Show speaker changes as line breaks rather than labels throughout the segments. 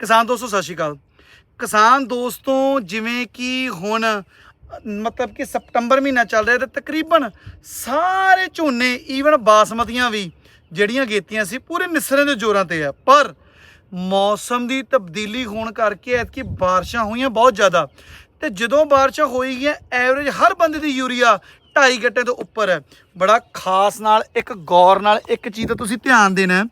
ਕਿਸਾਨ ਦੋਸਤੋ, ਸਤਿ ਸ਼੍ਰੀ ਅਕਾਲ। ਕਿਸਾਨ ਦੋਸਤੋ, ਜਿਵੇਂ ਕਿ ਹੁਣ, ਮਤਲਬ ਕਿ ਸਪਟੰਬਰ ਮਹੀਨਾ ਚੱਲ ਰਿਹਾ ਤੇ ਤਕਰੀਬਨ ਸਾਰੇ ਝੋਨੇ ਈਵਨ ਬਾਸਮਤੀਆਂ ਵੀ ਜਿਹੜੀਆਂ ਗੇਤੀਆਂ ਸੀ, ਪੂਰੇ ਨਿਸਰੇ ਦੇ ਜ਼ੋਰਾਂ ਤੇ ਆ। ਪਰ ਮੌਸਮ ਦੀ ਤਬਦੀਲੀ ਹੋਣ ਕਰਕੇ ਐਤਕੀ ਬਾਰਿਸ਼ਾਂ ਹੋਈਆਂ ਬਹੁਤ ਜ਼ਿਆਦਾ। ਤੇ ਜਦੋਂ ਬਾਰਿਸ਼ਾਂ ਹੋਈਆਂ ਐਵਰੇਜ ਹਰ ਬੰਦੇ ਦੀ ਯੂਰੀਆ 2.5 ਗੱਟੇ ਤੋਂ ਉੱਪਰ ਹੈ। ਬੜਾ ਖਾਸ ਨਾਲ, ਇੱਕ ਗੌਰ ਨਾਲ, ਇੱਕ ਚੀਜ਼ ਦਾ ਤੁਸੀਂ ਧਿਆਨ ਦੇਣਾ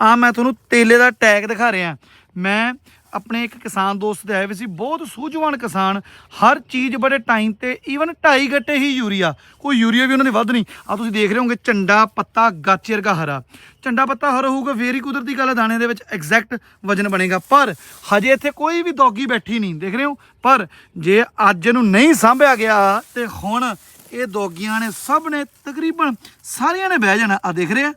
ਆ ਮੈਂ ਤੁਹਾਨੂੰ ਤੇਲੇ ਦਾ ਟੈਗ ਦਿਖਾ ਰਿਹਾ। ਮੈਂ ਆਪਣੇ ਇੱਕ ਕਿਸਾਨ ਦੋਸਤ ਦੇ ਆਏ ਹੋਏ ਸੀ, ਬਹੁਤ ਸੂਝਵਾਨ ਕਿਸਾਨ, ਹਰ ਚੀਜ਼ ਬੜੇ ਟਾਈਮ ਤੇ ਈਵਨ ਢਾਈ ਗੱਟੇ ਹੀ ਯੂਰੀਆ, ਕੋਈ ਯੂਰੀਆ ਵੀ ਉਹਨਾਂ ਨੇ ਵੱਧ ਨਹੀਂ। ਆ ਤੁਸੀਂ ਦੇਖ ਰਹੇ ਹੋਗੇ ਝੰਡਾ ਪੱਤਾ ਗਾਚੇ ਵਰਗਾ ਹਰਾ। ਝੰਡਾ ਪੱਤਾ ਹਰਾ ਹੋਊਗਾ, ਫੇਰ ਹੀ ਕੁਦਰਤੀ ਗੱਲ ਹੈ ਦਾਣੇ ਦੇ ਵਿੱਚ ਐਗਜ਼ੈਕਟ ਵਜਨ ਬਣੇਗਾ। ਪਰ ਹਜੇ ਇੱਥੇ ਕੋਈ ਵੀ ਦੌਗੀ ਬੈਠੀ ਨਹੀਂ, ਦੇਖ ਰਹੇ ਹੋ? ਪਰ ਜੇ ਅੱਜ ਨੂੰ ਨਹੀਂ ਸਾਂਭਿਆ ਗਿਆ, ਤੇ ਹੁਣ ਇਹ ਦੌਗੀਆਂ ਨੇ ਸਭ ਨੇ ਤਕਰੀਬਨ ਸਾਰਿਆਂ ਨੇ ਬਹਿ ਜਾਣਾ। ਆ ਦੇਖ ਰਹੇ ਆ?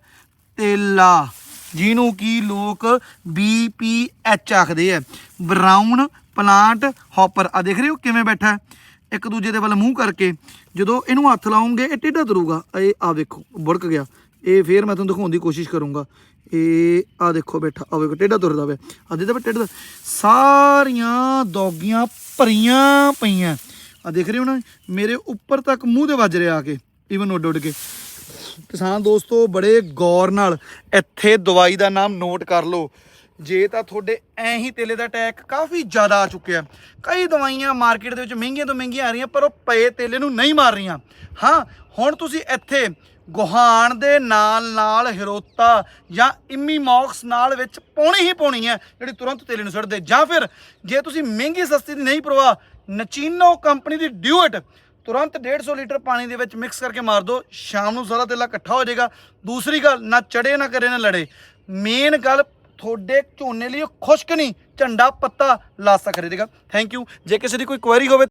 ਤੇਲਾ। ਜਿਹਨੂੰ ਕੀ ਲੋਕ BPH ਆਖਦੇ ਆ। ਬਰਾਊਨ ਪਲਾਂਟ ਹੌਪਰ ਆ ਦੇਖ ਰਹੇ ਹੋ ਕਿਵੇਂ ਬੈਠਾ ਇੱਕ ਦੂਜੇ ਦੇ ਵੱਲ ਮੂੰਹ ਕਰਕੇ। ਜਦੋਂ ਇਹਨੂੰ ਹੱਥ ਲਾਉਂਗੇ, ਇਹ ਟੇਢਾ ਤੁਰੂਗਾ। ਇਹ ਆ ਵੇਖੋ ਬੁੜਕ ਗਿਆ। ਇਹ ਫੇਰ ਮੈਂ ਤੁਹਾਨੂੰ ਦਿਖਾਉਣ ਦੀ ਕੋਸ਼ਿਸ਼ ਕਰੂੰਗਾ। ਇਹ ਆ ਦੇਖੋ ਬੈਠਾ। ਆ ਵੇਖੋ ਟੇਢਾ ਤੁਰਦਾ ਵੇ ਆ ਤਾਂ ਟੇਢਾ ਸਾਰੀਆਂ ਦੌਗੀਆਂ ਭਰੀਆਂ ਪਈਆਂ। ਆ ਦੇਖ ਰਹੇ ਹੋ ਨਾ, ਮੇਰੇ ਉੱਪਰ ਤੱਕ ਮੂੰਹ ਦੇ ਵੱਜ ਰਿਹਾ ਆ ਕੇ। ਈਵਨ ਉੱਡ ਉੱਡ ਕੇ। ਕਿਸਾਨ ਦੋਸਤੋ, ਬੜੇ ਗੌਰ ਨਾਲ ਇੱਥੇ ਦਵਾਈ ਦਾ ਨਾਮ ਨੋਟ ਕਰ ਲਓ। ਜੇ ਤਾਂ ਤੁਹਾਡੇ ਐਂ ਹੀ ਤੇਲੇ ਦਾ ਟੈਕ ਕਾਫੀ ਜ਼ਿਆਦਾ ਆ ਚੁੱਕਿਆ ਕਈ ਦਵਾਈਆਂ ਮਾਰਕੀਟ ਦੇ ਵਿੱਚ ਮਹਿੰਗੀਆਂ ਤੋਂ ਮਹਿੰਗੀਆਂ ਆ ਰਹੀਆਂ, ਪਰ ਉਹ ਪਏ ਤੇਲੇ ਨੂੰ ਨਹੀਂ ਮਾਰ ਰਹੀਆਂ। ਹਾਂ, ਹੁਣ ਤੁਸੀਂ ਇੱਥੇ ਗੁਹਾਨ ਦੇ ਨਾਲ ਨਾਲ ਹਿਰੋਤਾ ਜਾਂ ਇਮੀਮੌਕਸ ਨਾਲ ਵਿੱਚ ਪਾਉਣੀ ਹੀ ਪਾਉਣੀ ਹੈ, ਜਿਹੜੀ ਤੁਰੰਤ ਤੇਲੇ ਨੂੰ ਸੁੱਟਦੇ। ਜਾਂ ਫਿਰ ਜੇ ਤੁਸੀਂ ਮਹਿੰਗੀ ਸਸਤੀ ਦੀ ਨਹੀਂ ਪਰਵਾਹ, ਨਚੀਨੋ ਕੰਪਨੀ ਦੀ ਡਿਊਟ ਤੁਰੰਤ 150 ਲੀਟਰ ਪਾਣੀ ਦੇ ਵਿੱਚ ਮਿਕਸ ਕਰਕੇ ਮਾਰ ਦਿਓ। ਸ਼ਾਮ ਨੂੰ ਸਾਰਾ ਤੇਲਾ ਇਕੱਠਾ ਹੋ ਜਾਏਗਾ। ਦੂਸਰੀ ਗੱਲ, ਨਾ ਚੜੇ, ਨਾ ਕਰੇ, ਨਾ ਲੜੇ। ਮੇਨ ਗੱਲ, ਤੁਹਾਡੇ ਝੋਨੇ ਲਈ ਖੁਸ਼ਕ ਨਹੀਂ, ਝੰਡਾ ਪੱਤਾ ਲਾਸਾ ਖਰੀਦੇਗਾ ਥੈਂਕ ਯੂ ਜੇ ਕਿਸੇ ਦੀ ਕੋਈ ਕੁਐਰੀ ਹੋਵੇ